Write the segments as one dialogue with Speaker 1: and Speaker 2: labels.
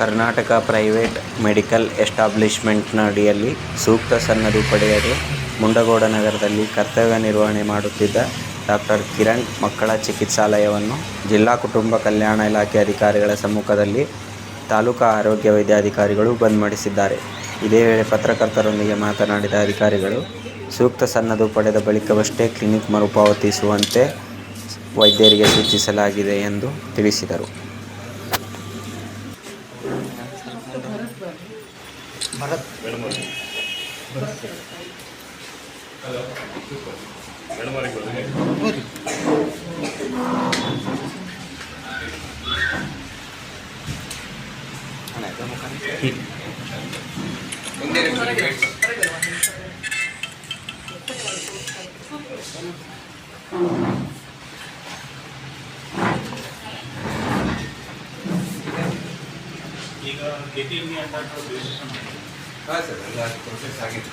Speaker 1: Karnataka private medical ಎಸ್ಟಾಬ್ಲಿಷ್ಮೆಂಟ್ನ ಅಡಿಯಲ್ಲಿ ಸೂಕ್ತ ಸನ್ನದು ಪಡೆಯಲು ಮುಂಡಗೋಡ ನಗರದಲ್ಲಿ ಕರ್ತವ್ಯ ನಿರ್ವಹಣೆ ಮಾಡುತ್ತಿದ್ದ ಡಾಕ್ಟರ್ ಕಿರಣ್ ಮಕ್ಕಳ ಚಿಕಿತ್ಸಾಲಯವನ್ನು ಜಿಲ್ಲಾ ಕುಟುಂಬ ಕಲ್ಯಾಣ ಇಲಾಖೆ ಅಧಿಕಾರಿಗಳ ಸಮ್ಮುಖದಲ್ಲಿ ತಾಲೂಕಾ ಆರೋಗ್ಯ ವೈದ್ಯಾಧಿಕಾರಿಗಳು ಬಂದ್ ಮಾಡಿಸಿದ್ದಾರೆ. ಇದೇ ವೇಳೆ ಪತ್ರಕರ್ತರೊಂದಿಗೆ ಮಾತನಾಡಿದ ಅಧಿಕಾರಿಗಳು, ಸೂಕ್ತ ಸನ್ನದು ಪಡೆದ ಬಳಿಕವಷ್ಟೇ ಕ್ಲಿನಿಕ್ ಮರುಪಾವತಿಸುವಂತೆ ವೈದ್ಯರಿಗೆ ಸೂಚಿಸಲಾಗಿದೆ ಎಂದು ತಿಳಿಸಿದರು. భరత్ ఓది Thank you.
Speaker 2: ಈಗ ಕೆ ಟಿ ಎಂ ಅಂತ ರಿಜಿಸ್ಟ್ರೇಷನ್ ಮಾಡಿ
Speaker 3: ಹಾಂ ಸರ್ ಎಲ್ಲ ಪ್ರೊಸೆಸ್ ಆಗಿದೆ.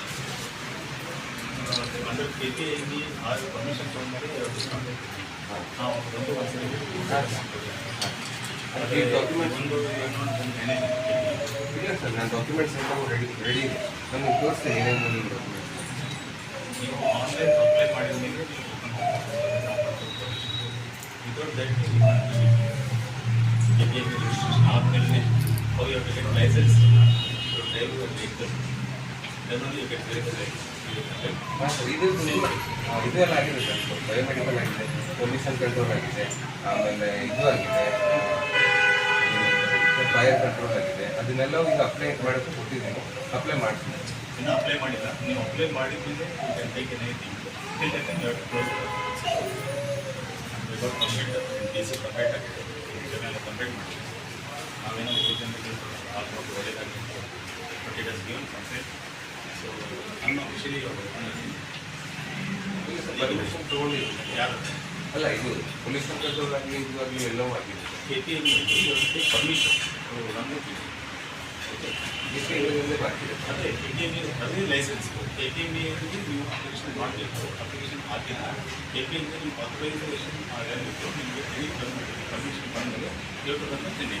Speaker 2: ಅಂದರೆ ಕೆ ಟಿ ಎಂ ಆರು ಪರ್ಮಿಷನ್ ತೊಗೊಂಡ್ಮೇಲೆ ನಾವು ಒಂದು ಒಂದ್ಸರಿ
Speaker 3: ಈ ಡಾಕ್ಯುಮೆಂಟ್ಸ್
Speaker 2: ಒಂದು ಏನು ಅಂತ ಏನೇನು
Speaker 3: ಇಲ್ಲ ಸರ್ ನಾನು ಡಾಕ್ಯುಮೆಂಟ್ಸ್ ಎಲ್ಲ ರೆಡಿ ರೆಡಿ ಇದೆ. ನಮಗೆ ತೋರಿಸಿ ಏನೇನು ನಿಮ್ಮ ಡಾಕ್ಯುಮೆಂಟ್ಸ್
Speaker 2: ನೀವು ಆನ್ಲೈನ್ ಅಪ್ಲೈ ಮಾಡಿದ ಮೇಲೆ ನೀವು without that K T M registration ಆದಮೇಲೆ. How get get licence drive your vehicle then only you get vehicle
Speaker 3: the sir ಇದು ಆ, ಇದು ಎಲ್ಲ ಆಗಿದೆ ಸರ್ ಬಯೋಮೆಡಿಕಲ್ ಆಗಿದೆ ಪೊಲ್ಯೂಷನ್ ಕಂಟ್ರೋಲ್ ಆಗಿದೆ ಆಮೇಲೆ ಇದು ಆಗಿದೆ. ಫೈರ್ ಕಂಟ್ರೋಲ್ ಆಗಿದೆ. ಅದನ್ನೆಲ್ಲ ಈಗ ಅಪ್ಲೈ ಮಾಡೋಕ್ಕೆ ಕೊಟ್ಟಿದ್ದೀನಿ. ಅಪ್ಲೈ ಮಾಡ್ತೀನಿ.
Speaker 2: ಇನ್ನೂ ಅಪ್ಲೈ ಮಾಡಿಲ್ಲ. ನೀವು ಅಪ್ಲೈ ಮಾಡಿದ್ಮೇಲೆ ಕ್ಲೋಸ್ ವಿತೌಟ್ ಕಂಪ್ಲೀಟ್ ಕಂಪ್ಲೀಟ್ ಆಗಿದೆ ಇದನ್ನೆಲ್ಲ ಕಂಪ್ಲೀಟ್ ಮಾಡಿ ನಾವೇನೋ ಜನರಿಗೆ almost ಒಳ್ಳೆಯದಾಗಿತ್ತು but it has given complete so ನಮ್ಮ ವಿಷಯ
Speaker 3: ಇಲ್ಲ ಸರ್ ಪರ್ಮಿಷನ್ ತೊಗೊಂಡಿದ್ದೀನಿ
Speaker 2: ಯಾರು
Speaker 3: ಅಲ್ಲ ಇದು ಪೊಲ್ಯೂಷನ್ ಕಂಟ್ರೋಲ್ ಆಗಲಿ ಇದು ಆಗಲಿ ಎಲ್ಲವೂ ಆಗಿದೆ
Speaker 2: ಕೆ ಟಿ ಎಂ ಪರ್ಮಿಷನ್ ನಮಗೆ
Speaker 3: ಇದಕ್ಕೆ ಇದರಲ್ಲೇ ಬಾಕಿದೆ
Speaker 2: ಅದೇ ಕೆ ಟಿ ಎಂ ಅದೇ ಲೈಸೆನ್ಸ್ ಕೆ ಟಿ ಎಂ ನೀವು ಅಪ್ಲಿಕೇಶನ್ ಮಾಡಬೇಕು ಅಪ್ಲಿಕೇಶನ್ ಹಾಕಿಲ್ಲ ಕೆ ಟಿ ಎಂ ನಿಮ್ಮ ಆಥರೈಸೇಷನ್ ಆಗಿತ್ತು ನಿಮಗೆ ಎನಿ ಪರ್ಮಿಷನ್ ಬಂದಮೇಲೆ ಇವತ್ತು ಬಂದು ತಿನ್ನಿ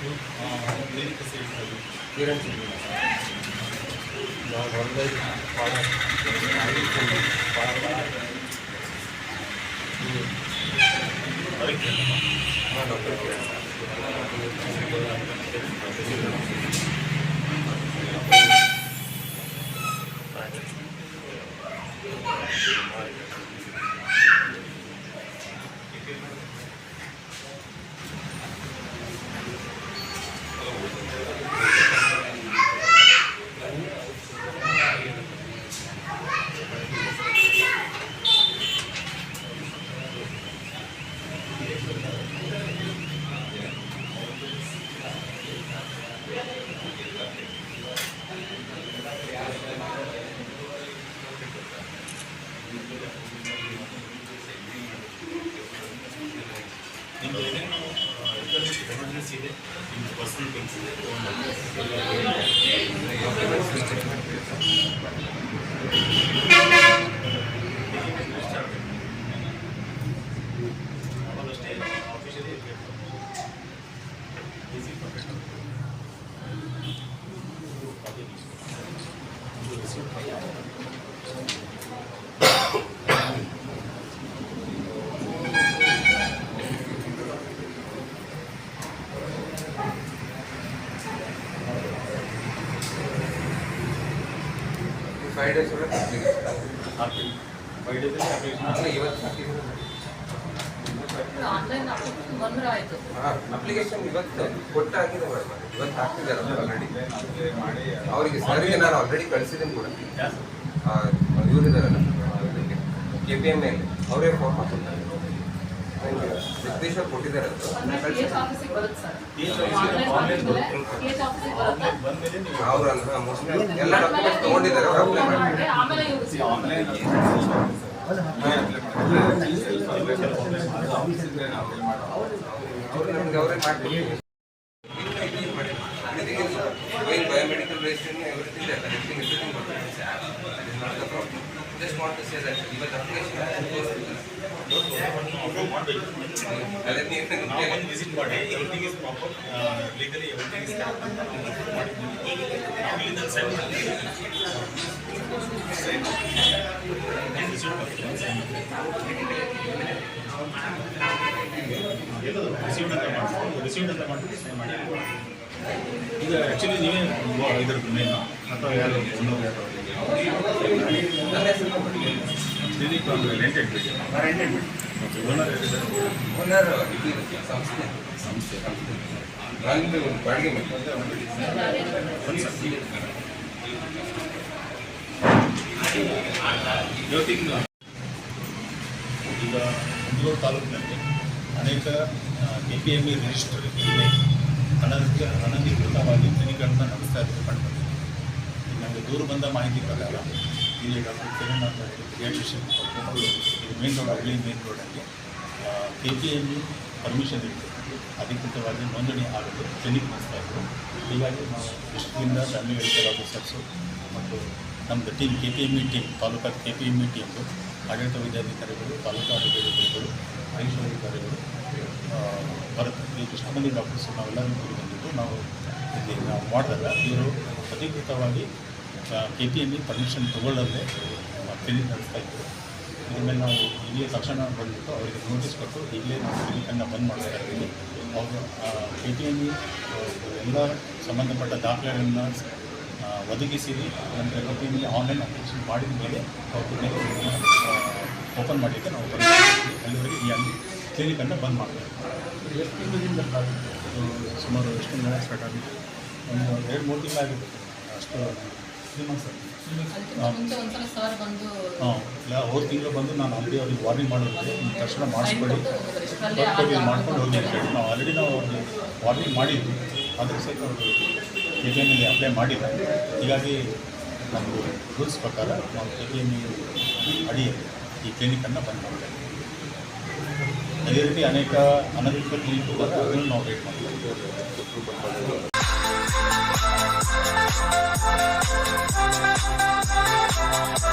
Speaker 2: ಕ್ಲಿನಿಕ್ ಸೇರಿಸಲು
Speaker 3: ಕಿರಣ್ ನಾವು ಹೊರದಲ್ಲಿ ಭಾಳ
Speaker 2: ಎಮರ್ಜೆನ್ಸಿ ಇದೆ ನಿಮ್ಮ ಪರ್ಸನಲ್ ಥಿಂಗ್ಸ್ ಇದೆ ಅಷ್ಟೇ ಆಫೀಷಿಯಲಿ ಈಸಿ
Speaker 3: ಫೈವ್ ಡೇಸ್ ಒಳಗೆ
Speaker 2: ಫೈವ್ ಡೇಸಲ್ಲಿ ಅಪ್ಲಿಕೇಶನ್
Speaker 3: ಅಲ್ಲ ಇವತ್ತು
Speaker 4: ಅಪ್ಲಿಕೇಶನ್ ಬಂದ್ರೆ ಆಯ್ತು.
Speaker 3: ಹಾಂ ಅಪ್ಲಿಕೇಶನ್ ಇವತ್ತು ಕೊಟ್ಟಾಗಿದೆ ಮೇಡಮ್. ಇವತ್ತು ಹಾಕ್ತಿದ್ದಾರೆ ಆಲ್ರೆಡಿ
Speaker 2: ಮಾಡಿ
Speaker 3: ಅವರಿಗೆ ಸರ್ಗೆ ನಾನು ಆಲ್ರೆಡಿ ಕಳಿಸಿದ್ದೀನಿ ಕೂಡ. ಇವರಿದ್ದಾರಲ್ಲ ಕೆ ಪಿ ಎಂ ಎಲ್ ಅವರೇ ಫಾರ್ಮ್ ಹಾಕಿದ್ದಾರೆ ಜಗದೀಶ್ವರ್ ಕೊಟ್ಟಿದ್ದಾರೆ ಅದು
Speaker 4: ಕೆ ಎಚ್ ಆಫೀಸಿಗೆ ಬರುತ್ತೆ sir
Speaker 2: TH
Speaker 4: online
Speaker 2: online
Speaker 4: K H ಆಫೀಸಿಗೆ ಬರುತ್ತೆ
Speaker 2: ಬಂದಮೇಲೆ ನೀವು
Speaker 3: ಅವ್ರು ಅಂದ್ರೆ ಮೋಸ್ಟ್ಲಿ ಎಲ್ಲ ಡಾಕ್ಯುಮೆಂಟ್ಸ್ ತೊಗೊಂಡಿದ್ದಾರೆ ಅವ್ರು ಅಪ್ಲೈ ಮಾಡಿ ಅವ್ರು ನಮ್ಗೆ ಅವರೇ ಮಾಡ್ಕೊಡ್ತೀವಿ going biomedical registration, everything there, everything, everything got it. ನೀವು
Speaker 2: ವಿಸಿಟ್ ಮಾಡಿ everything is proper legally everything is ನಾವು ಸೈನ್ ರಿಸೀವ್ಡ್ ಅಂತ ಮಾಡ್ಕೊಂಡು ರಿಸೀವ್ಡ್ ಅಂತ ಮಾಡ್ಕೊಂಡು ಸೈನ್ ಮಾಡಿ ಈಗ ಆ್ಯಕ್ಚುಲಿ ನೀವೇ ಇದ್ರದ್ದು ಮೇನ್ ಅಥವಾ ಯಾರು ಕ್ಲಿನಿಕ್ ರೆಂಟೆಡ್ ಬಿಡಿ ರೆಂಟೆಡ್ ಬಿಡಿ ಓನರ್
Speaker 3: ಸಂಸ್ಥೆ
Speaker 2: ಸಂಸ್ಥೆ
Speaker 3: ನಾನು ಒಂದು ಬಾಡಿಗೆ
Speaker 2: ಇವತ್ತಿನ ಈಗ ಕುಂದೂರು ತಾಲೂಕಿನಲ್ಲಿ ಅನೇಕ K P M E register ಇದೆ ಅನಧಿಕ ಅನಧಿಕೃತವಾಗಿ ತನಿಖೆಗಳನ್ನು ನಡೆಸ್ತಾ ಇರೋದು ಕಂಡುಬಂದಿದೆ ನಮಗೆ ದೂರ ಬಂದ ಮಾಹಿತಿ ಪ್ರಕಾರ ಇಲ್ಲಿ ಡಾಕ್ಟರ್ ಕಿರಣ್ ಅಂತ ಹೇಳಿ ಪೀಡಿಯಾಟ್ರಿಷಿಯನ್ ಇದು ಮೇನ್ ರೋಡ್ ಹಳ್ಳಿ ಮೇನ್ ರೋಡಲ್ಲಿ ಕೆ ಪಿ ಎಂ ಪರ್ಮಿಷನ್ ಇತ್ತು ಅಧಿಕೃತವಾಗಿ ನೋಂದಣಿ ಆಗಲು ಕ್ಲಿನಿಕ್ ನಡೆಸ್ತಾ ಇದ್ದರು ಹೀಗಾಗಿ ನಾವು ಡಿಸ್ಟ್ರಿಕ್ಟಿಂದ ಫ್ಯಾಮಿಲಿ ವೆಲ್ಫೇರ್ ಆಫೀಸರ್ಸು ಮತ್ತು ನಮ್ಮದು team K P M E team ತಾಲೂಕಾದ K P M E ಟೀಮ್ದು ಆಡಳಿತ ವೈದ್ಯಾಧಿಕಾರಿಗಳು, ತಾಲೂಕು ಆಡಳಿತಾಧಿಕಾರಿಗಳು ಆಯುಷ್ ಅಧಿಕಾರಿಗಳು ಬರುತ್ತೆ. ಈ ಡಾಕ್ಟರ್ಸ್ ನಾವೆಲ್ಲರೂ ಕೂಡಿ ಬಂದಿದ್ದು ನಾವು ಇಲ್ಲಿ ನಾವು ಮಾಡಿದಾಗ ಇವರು ಅಧಿಕೃತವಾಗಿ K P M E permission ತಗೊಳ್ಳದೆ clinic ನಡೆಸ್ತಾ ಇತ್ತು ಇದ್ರ. ಮೇಲೆ ನಾವು ಇಲ್ಲಿಯೇ ತಕ್ಷಣ ಬಂದುಬಿಟ್ಟು ಅವರಿಗೆ ನೋಟಿಸ್ ಕೊಟ್ಟು ಈಗಲೇ ನಾವು ಕ್ಲಿನಿಕನ್ನು ಬಂದ್ ಮಾಡ್ತಾ ಇದ್ದೀವಿ. ಅವರು ಕೆ ಟಿ ಎಂ ಎಲ್ಲ ಸಂಬಂಧಪಟ್ಟ ದಾಖಲೆಗಳನ್ನು ಒದಗಿಸಿರಿ ಒದಗಿಸಿ ನಂತರ ಕೆ ಎಂ ಆನ್ಲೈನ್ ಅಪ್ಲಿಕೇಶನ್ ಮಾಡಿದ ಮೇಲೆ ಅವ್ರ ಓಪನ್ ಮಾಡಲಿಕ್ಕೆ ನಾವು ಅಲ್ಲಿವರೆಗೆ ಈ ಅಲ್ಲಿ ಕ್ಲಿನಿಕನ್ನು ಬಂದ್ ಮಾಡ್ತಾ ಇದ್ದೀವಿ ಎಷ್ಟು ತಿಂಗಳಿಂದ ಸುಮಾರು ಎಷ್ಟು ತಿಂಗಳ ಸ್ಟಾರ್ಟ್ ಆಗಿದೆ? ಒಂದು ಎರಡು ಮೂರು ತಿಂಗಳಾಗಿದೆ. ಅಷ್ಟು ತ್ರೀ ಮಂತ್ಸ್ ಹಾಂ ಇಲ್ಲ ಹೋದ ತಿಂಗಳು ಬಂದು ನಾನು ಆಲ್ರೆಡಿ ಅವ್ರಿಗೆ ವಾರ್ನಿಂಗ್ ಮಾಡಿದ್ದೆ. ನಿಮ್ಮ ತಕ್ಷಣ
Speaker 4: ಮಾಡಿಸ್ಕೊಳ್ಳಿ
Speaker 2: ಮಾಡ್ಕೊಂಡು ಹೋಗಿ ಅಂತ ಹೇಳಿ ನಾವು ಆಲ್ರೆಡಿ ನಾವು ಅವ್ರಿಗೆ ವಾರ್ನಿಂಗ್ ಮಾಡಿದ್ವಿ. ಅದಕ್ಕೆ ಸಹಿತ ಅವರು ಕೆ ಟಿ ಎಮ್ನಲ್ಲಿ ಅಪ್ಲೈ ಮಾಡಿಲ್ಲ. ಹೀಗಾಗಿ ನಮ್ಮದು ರೂಲ್ಸ್ ಪ್ರಕಾರ ನಾವು ಕೆ ಟಿ ಎಂ ಅಡಿಯಲ್ಲಿ ಈ ಕ್ಲಿನಿಕನ್ನು ಬಂದ್ ಮಾಡ್ತೇವೆ ಅದೇ ರೀತಿ ಅನೇಕ ಅನಧಿಕೃತ ಕ್ಲಿನಿಕ್ ಅದನ್ನು ನಾವು ವೇಟ್ ಮಾಡ್ತೀವಿ. Thank you.